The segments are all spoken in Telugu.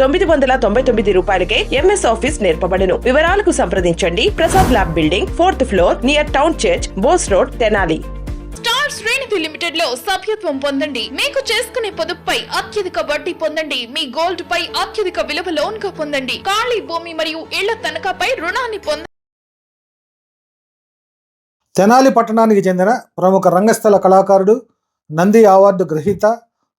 తొమ్మిది వందల తొంభై తొమ్మిది రూపాయలకే ఎంఎస్ ఆఫీస్ నేర్పబడును. వివరాలకు సంప్రదించండి. Prasad lab building fourth floor near town church Bose road Tenali. Star శ్రేణిధి లిమిటెడ్లో సభ్యత్వం పొందండి. మీకు చేసుకునే పొదుపుపై అత్యధిక వడ్డీ పొందండి. మీ గోల్డ్ పై అత్యధిక విలువ లోన్గా పొందండి. ఖాళీ భూమి మరియు ఇళ్ళ తనఖాపై రుణాన్ని పొందండి తెనాలి పట్టణానికి చెందిన ప్రముఖ రంగస్థల కళాకారుడు నంది అవార్డు గ్రహీత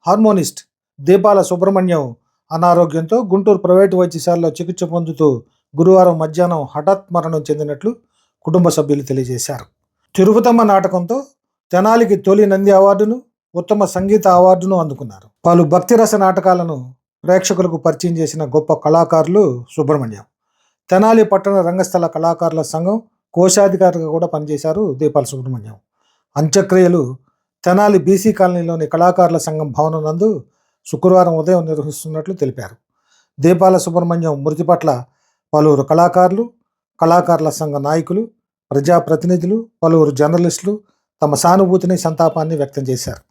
హార్మోనిస్ట్ దీపాల సుబ్రహ్మణ్యం అనారోగ్యంతో గుంటూరు ప్రైవేటు వైద్యశాలలో చికిత్స పొందుతూ గురువారం మధ్యాహ్నం హఠాత్ మరణం చెందినట్లు కుటుంబ సభ్యులు తెలియజేశారు. తిరుపతమ్మ నాటకంతో తెనాలికి తొలి నంది అవార్డును ఉత్తమ సంగీత అవార్డును అందుకున్నారు. పలు భక్తిరస నాటకాలను ప్రేక్షకులకు పరిచయం చేసిన గొప్ప కళాకారులు సుబ్రహ్మణ్యం. తెనాలి పట్టణ రంగస్థల కళాకారుల సంఘం కోశాధికారిగా కూడా పనిచేశారు దీపాల సుబ్రహ్మణ్యం. అంత్యక్రియలు తెనాలి బీసీ కాలనీలోని కళాకారుల సంఘం భవనం నందు శుక్రవారం ఉదయం నిర్వహిస్తున్నట్లు తెలిపారు. దీపాల సుబ్రహ్మణ్యం మృతి పట్ల పలువురు కళాకారులు కళాకారుల సంఘ నాయకులు ప్రజాప్రతినిధులు పలువురు జర్నలిస్టులు తమ సానుభూతిని సంతాపాన్ని వ్యక్తం చేశారు.